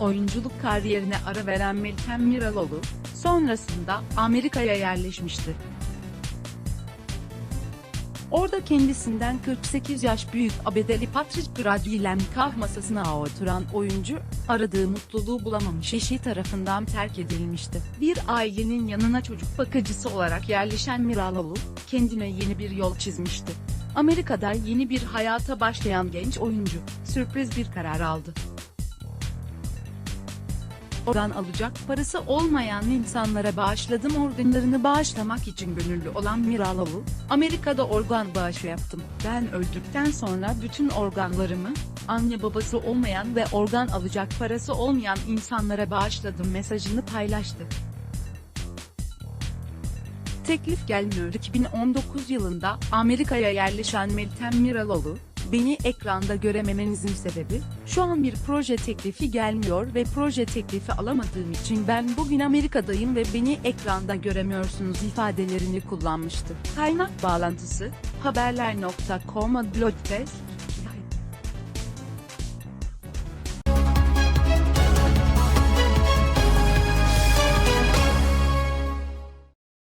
oyunculuk kariyerine ara veren Meltem Miraloğlu, sonrasında Amerika'ya yerleşmişti. Orada kendisinden 48 yaş büyük Abedeli Patrick Brady ile nikah masasına oturan oyuncu, aradığı mutluluğu bulamamış eşi tarafından terk edilmişti. Bir ailenin yanına çocuk bakıcısı olarak yerleşen Miraloğlu, kendine yeni bir yol çizmişti. Amerika'da yeni bir hayata başlayan genç oyuncu, sürpriz bir karar aldı. Organ alacak parası olmayan insanlara bağışladım organlarını bağışlamak için gönüllü olan Miraloğlu, Amerika'da organ bağışı yaptım. Ben öldükten sonra bütün organlarımı, anne babası olmayan ve organ alacak parası olmayan insanlara bağışladım mesajını paylaştı. Teklif gelmiyor 2019 yılında Amerika'ya yerleşen Meltem Miraloğlu, beni ekranda görememenizin sebebi, şu an bir proje teklifi gelmiyor ve proje teklifi alamadığım için ben bugün Amerika'dayım ve beni ekranda göremiyorsunuz ifadelerini kullanmıştı. Kaynak bağlantısı, haberler.com blog test,